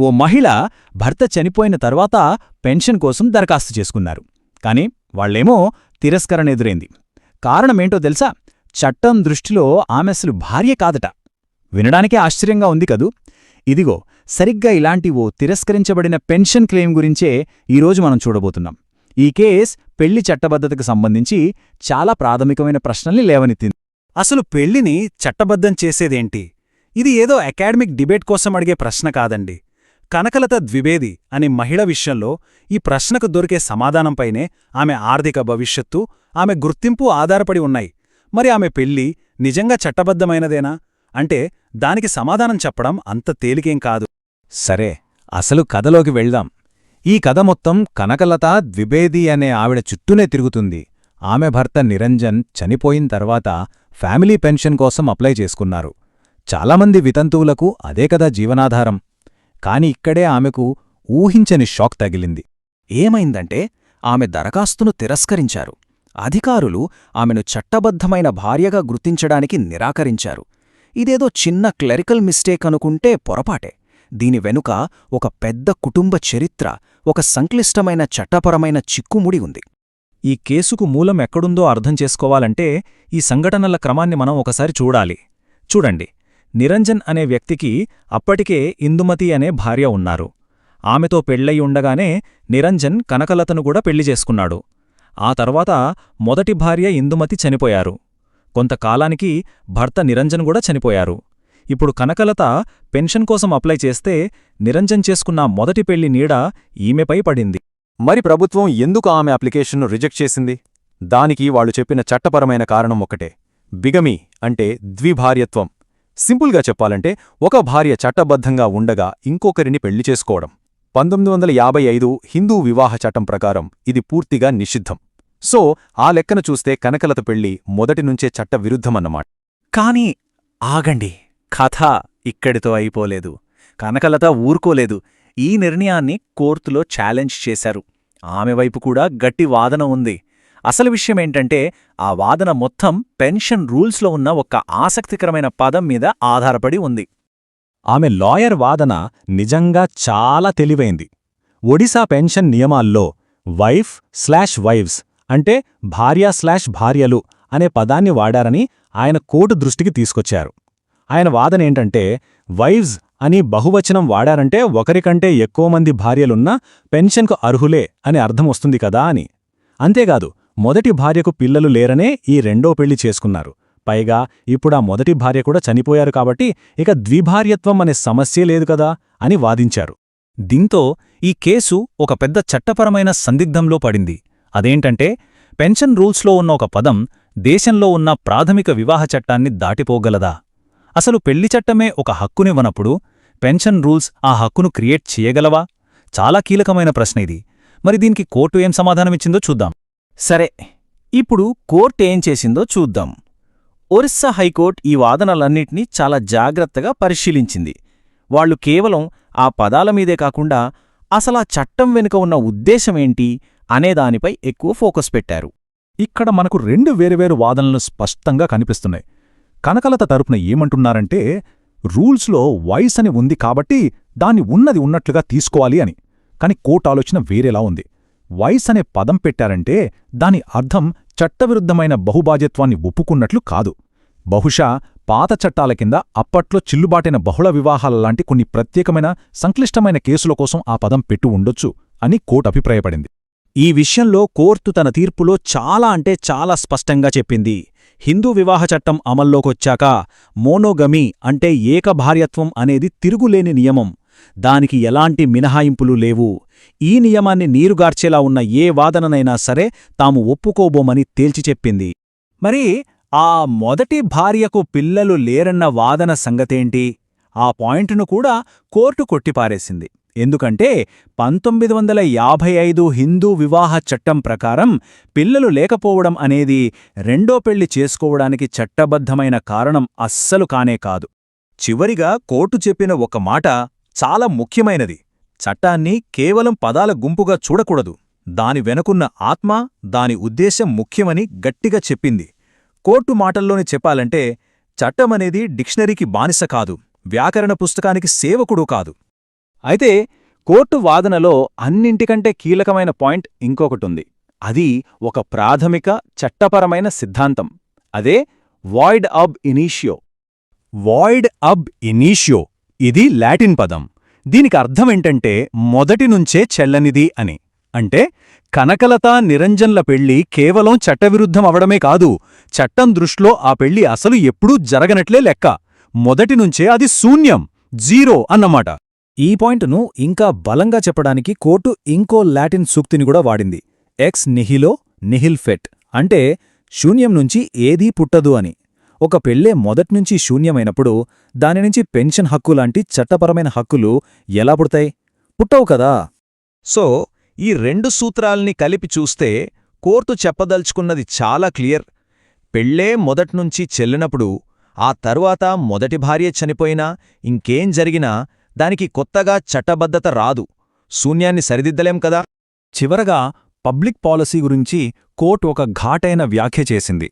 ఓ మహిళ భర్త చనిపోయిన తర్వాత పెన్షన్ కోసం దరఖాస్తు చేసుకున్నారు. కాని వాళ్ళేమో తిరస్కరణ ఎదురైంది. కారణమేంటో తెలుసా? చట్టం దృష్టిలో ఆమె అసలు భార్య కాదట. వినడానికే ఆశ్చర్యంగా ఉంది కదూ? ఇదిగో సరిగ్గా ఇలాంటి ఓ తిరస్కరించబడిన పెన్షన్ క్లెయిమ్ గురించే ఈరోజు మనం చూడబోతున్నాం. ఈ కేస్ పెళ్ళి చట్టబద్ధతకు సంబంధించి చాలా ప్రాథమికమైన ప్రశ్నల్ని లేవనెత్తింది. అసలు పెళ్ళిని చట్టబద్ధం చేసేదేంటి? ఇది ఏదో అకాడమిక్ డిబేట్ కోసం అడిగే ప్రశ్న కాదండి. కనకలత ద్వివేది అనే మహిళ విషయంలో ఈ ప్రశ్నకు దొరికే సమాధానంపైనే ఆమె ఆర్థిక భవిష్యత్తు ఆమె గుర్తింపు ఆధారపడి ఉన్నాయి. మరి ఆమె పెళ్ళి నిజంగా చట్టబద్ధమైనదేనా? అంటే దానికి సమాధానం చెప్పడం అంత తేలికేం కాదు. సరే అసలు కథలోకి వెళ్దాం. ఈ కథ మొత్తం కనకలత ద్విబేది అనే ఆవిడ చుట్టూనే తిరుగుతుంది. ఆమె భర్త నిరంజన్ చనిపోయిన తర్వాత ఫ్యామిలీ పెన్షన్ కోసం అప్లై చేసుకున్నారు. చాలామంది వితంతువులకు అదే కదా జీవనాధారం. కాని ఇక్కడే ఆమెకు ఊహించని షాక్ తగిలింది. ఏమైందంటే ఆమె దరఖాస్తును తిరస్కరించారు. అధికారులు ఆమెను చట్టబద్ధమైన భార్యగా గుర్తించడానికి నిరాకరించారు. ఇదేదో చిన్న క్లెరికల్ మిస్టేక్ అనుకుంటే పొరపాటే. దీని వెనుక ఒక పెద్ద కుటుంబ చరిత్ర ఒక సంక్లిష్టమైన చట్టపరమైన చిక్కుముడి ఉంది. ఈ కేసుకు మూలం ఎక్కడుందో అర్థం చేసుకోవాలంటే ఈ సంఘటనల క్రమాన్ని మనం ఒకసారి చూడాలి. చూడండి. నిరంజన్ అనే వ్యక్తికి అప్పటికే ఇందుమతి అనే భార్య ఉన్నారు. ఆమెతో పెళ్ళయి ఉండగానే నిరంజన్ కనకలతను కూడా పెళ్ళి చేసుకున్నాడు. ఆ తర్వాత మొదటి భార్య ఇందుమతి చనిపోయారు. కొంతకాలానికి భర్త నిరంజన్ కూడా చనిపోయారు. ఇప్పుడు కనకలత పెన్షన్ కోసం అప్లై చేస్తే నిరంజన్ చేసుకున్న మొదటి పెళ్ళి నీడ ఈమెపై పడింది. మరి ప్రభుత్వం ఎందుకు ఆమె అప్లికేషన్ను రిజెక్ట్ చేసింది? దానికి వాళ్ళు చెప్పిన చట్టపరమైన కారణం ఒకటే బిగమి అంటే ద్విభార్యత్వం. సింపుల్గా చెప్పాలంటే ఒక భార్య చట్టబద్ధంగా ఉండగా ఇంకొకరిని పెళ్ళి చేసుకోవడం. పంతొమ్మిది వందల యాభై ఐదు హిందూ వివాహ చట్టం ప్రకారం ఇది పూర్తిగా నిషిద్ధం. సో ఆ లెక్కన చూస్తే కనకలత పెళ్ళి మొదటినుంచే చట్టవిరుద్ధమన్నమాట. కాని ఆగండి కథ ఇక్కడితో అయిపోలేదు. కనకలత ఊరుకోలేదు. ఈ నిర్ణయాన్ని కోర్టులో ఛాలెంజ్ చేశారు. ఆమె వైపు కూడా గట్టి వాదన ఉంది. అసలు విషయమేంటంటే ఆ వాదన మొత్తం పెన్షన్ రూల్స్లో ఉన్న ఒక ఆసక్తికరమైన పదం మీద ఆధారపడి ఉంది. ఆమె లాయర్ వాదన నిజంగా చాలా తెలివైంది. ఒడిశా పెన్షన్ నియమాల్లో వైఫ్ స్లాష్ వైవ్స్ అంటే భార్య స్లాష్ భార్యలు అనే పదాన్ని వాడారని ఆయన కోర్టు దృష్టికి తీసుకొచ్చారు. ఆయన వాదనేంటంటే వైవ్స్ అని బహువచనం వాడారంటే ఒకరికంటే ఎక్కువ మంది భార్యలున్నా పెన్షన్కు అర్హులే అని అర్థం వస్తుంది కదా అని. అంతేకాదు మొదటి భార్యకు పిల్లలు లేరనే ఈ రెండో పెళ్ళి చేసుకున్నారు. పైగా ఇప్పుడా మొదటి భార్య కూడా చనిపోయారు కాబట్టి ఇక ద్విభార్యత్వం అనే సమస్యే లేదు కదా అని వాదించారు. దీంతో ఈ కేసు ఒక పెద్ద చట్టపరమైన సందిగ్ధంలో పడింది. అదేంటంటే పెన్షన్ రూల్స్లో ఉన్న ఒక పదం దేశంలో ఉన్న ప్రాథమిక వివాహ చట్టాన్ని దాటిపోగలదా? అసలు పెళ్ళి చట్టమే ఒక హక్కునివ్వనప్పుడు పెన్షన్ రూల్స్ ఆ హక్కును క్రియేట్ చేయగలవా? చాలా కీలకమైన ప్రశ్న ఇది. మరి దీనికి కోర్టు ఏం సమాధానమిచ్చిందో చూద్దాం. సరే ఇప్పుడు కోర్టు ఏం చేసిందో చూద్దాం. ఒరిస్సా హైకోర్టు ఈ వాదనలన్నింటినీ చాలా జాగ్రత్తగా పరిశీలించింది. వాళ్ళు కేవలం ఆ పదాల మీదే కాకుండా అసలా చట్టం వెనుక ఉన్న ఉద్దేశమేంటి అనేదానిపై ఎక్కువ ఫోకస్ పెట్టారు. ఇక్కడ మనకు రెండు వేరువేరు వాదనలు స్పష్టంగా కనిపిస్తున్నాయి. కనకలత తరపున ఏమంటున్నారంటే రూల్స్లో వాయిస్ అని ఉంది కాబట్టి దాన్ని ఉన్నది ఉన్నట్లుగా తీసుకోవాలి అని. కాని కోర్టు ఆలోచన వేరేలా ఉంది. వైస్ అనే పదం పెట్టారంటే దాని అర్థం చట్టవిరుద్ధమైన బహుబాధ్యత్వాన్ని ఒప్పుకున్నట్లు కాదు. బహుశా పాత చట్టాల కింద అప్పట్లో చిల్లుబాటైన బహుళ వివాహాలలాంటి కొన్ని ప్రత్యేకమైన సంక్లిష్టమైన కేసుల కోసం ఆ పదం పెట్టు ఉండొచ్చు అని కోర్టు అభిప్రాయపడింది. ఈ విషయంలో కోర్టు తన తీర్పులో చాలా అంటే చాలా స్పష్టంగా చెప్పింది. హిందూ వివాహ చట్టం అమల్లోకొచ్చాక మోనోగమి అంటే ఏకభార్యత్వం అనేది తిరుగులేని నియమం. దానికి ఎలాంటి మినహాయింపులు లేవు. ఈ నియమాన్ని నీరుగార్చేలా ఉన్న ఏ వాదననైనా సరే తాము ఒప్పుకోబోమని తేల్చి చెప్పింది. మరి ఆ మొదటి భార్యకు పిల్లలు లేరన్న వాదన సంగతేంటి? ఆ పాయింట్ను కూడా కోర్టు కొట్టిపారేసింది. ఎందుకంటే పంతొమ్మిది వందల యాభై ఐదు హిందూ వివాహ చట్టం ప్రకారం పిల్లలు లేకపోవడం అనేది రెండో పెళ్ళి చేసుకోవడానికి చట్టబద్ధమైన కారణం అస్సలు కానే కాదు. చివరిగా కోర్టు చెప్పిన ఒక మాట చాలా ముఖ్యమైనది. చట్టాన్ని కేవలం పదాల గుంపుగా చూడకూడదు. దాని వెనుకున్న ఆత్మ దాని ఉద్దేశం ముఖ్యమని గట్టిగా చెప్పింది. కోర్టు మాటల్లోని చెప్పాలంటే చట్టమనేది డిక్షనరీకి బానిస కాదు వ్యాకరణ పుస్తకానికి సేవకుడు కాదు. అయితే కోర్టు వాదనలో అన్నింటికంటే కీలకమైన పాయింట్ ఇంకొకటుంది. అది ఒక ప్రాథమిక చట్టపరమైన సిద్ధాంతం. అదే వాయిడ్ అబ్ ఇనీషియో వాయిడ్ అబ్ ఇనీషియో ఇది లాటిన్ పదం. దీనికి అర్థమేంటంటే మొదటి నుంచే చెల్లనిది అని. అంటే కనకలత నిరంజన్ల పెళ్ళి కేవలం చట్టవిరుద్ధం అవడమే కాదు చట్టం దృష్టిలో ఆ పెళ్ళి అసలు ఎప్పుడూ జరగనట్లే లెక్క. మొదటి నుంచే అది శూన్యం జీరో అన్నమాట. ఈ పాయింట్ను ఇంకా బలంగా చెప్పడానికి కోర్టు ఇంకో లాటిన్ సూక్తిని కూడా వాడింది. ఎక్స్ నిహిలో నిహిల్ ఫెట్. అంటే శూన్యం నుంచి ఏదీ పుట్టదు అని. ఒక పెళ్ళే మొదట్నుంచి శూన్యమైనప్పుడు దానినుంచి పెన్షన్ హక్కు లాంటి చట్టపరమైన హక్కులు ఎలా పుడతాయి? పుట్టవు కదా! సో ఈ రెండు సూత్రాల్ని కలిపి చూస్తే కోర్టు చెప్పదలుచుకున్నది చాలా క్లియర్. పెళ్ళే మొదట్నుంచి చెల్లినప్పుడు ఆ తరువాత మొదటి భార్య చనిపోయినా ఇంకేం జరిగినా దానికి కొత్తగా చట్టబద్ధత రాదు. శూన్యాన్ని సరిదిద్దలేం కదా! చివరగా పబ్లిక్ పాలసీ గురించి కోర్టు ఒక ఘాటైన వ్యాఖ్య చేసింది.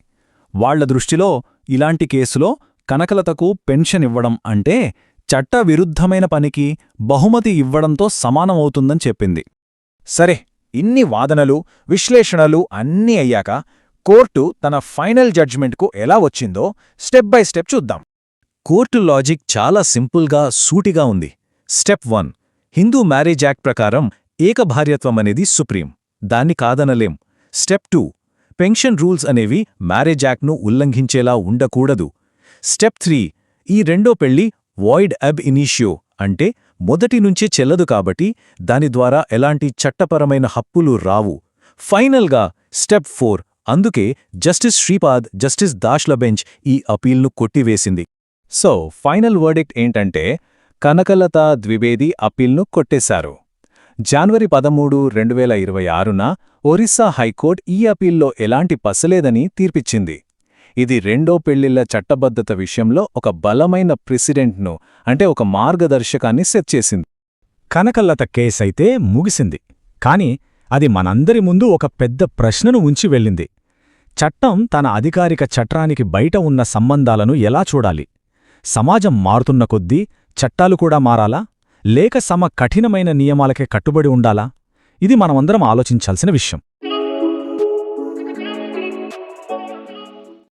వాళ్ళ దృష్టిలో ఇలాంటి కేసులో కనకలతకు పెన్షన్ ఇవ్వడం అంటే చట్టవిరుద్ధమైన పనికి బహుమతి ఇవ్వడంతో సమానమవుతుందని చెప్పింది. సరే ఇన్ని వాదనలు విశ్లేషణలు అన్నీ అయ్యాక కోర్టు తన ఫైనల్ జడ్జ్మెంట్కు ఎలా వచ్చిందో స్టెప్ బై స్టెప్ చూద్దాం. కోర్టు లాజిక్ చాలా సింపుల్గా సూటిగా ఉంది. Step one Hindu marriage act ప్రకారం ఏకభార్యత్వమనేది సుప్రీం. దాన్ని కాదనలేం. స్టెప్ టూ పెన్షన్ రూల్స్ అనేవి మ్యారేజ్ యాక్ట్ను ఉల్లంఘించేలా ఉండకూడదు. స్టెప్ త్రీ ఈ రెండో పెళ్ళి వాయిడ్ అబ్ ఇనీషియో అంటే మొదటి నుంచే చెల్లదు కాబట్టి దాని ద్వారా ఎలాంటి చట్టపరమైన హప్పులు రావు. ఫైనల్గా స్టెప్ ఫోర్ అందుకే జస్టిస్ శ్రీపాద్ జస్టిస్ దాష్ల బెంచ్ ఈ అపీల్ను కొట్టివేసింది. సో ఫైనల్ వర్డిక్ట్ ఏంటంటే కనకలత ద్వివేది అపీల్ను కొట్టేశారు. జనవరి పదమూడు రెండు వేల ఇరవై ఆరున ఒరిస్సా హైకోర్టు ఈ అపీల్లో ఎలాంటి పసలేదని తీర్పిచ్చింది. ఇది రెండో పెళ్ళిళ్ళ చట్టబద్ధత విషయంలో ఒక బలమైన ప్రెసిడెంట్ను అంటే ఒక మార్గదర్శకాన్ని సెట్ చేసింది. కనకల్లత కేసైతే ముగిసింది. కాని అది మనందరి ముందు ఒక పెద్ద ప్రశ్నను ఉంచి వెళ్ళింది. చట్టం తన అధికారిక చట్రానికి బయట ఉన్న సంబంధాలను ఎలా చూడాలి? సమాజం మారుతున్న కొద్దీ చట్టాలు కూడా మారాలా? లేక సమ కఠినమైన నియమాలకే కట్టుబడి ఉండాలా? ఇది మనమందరం ఆలోచించాల్సిన విషయం.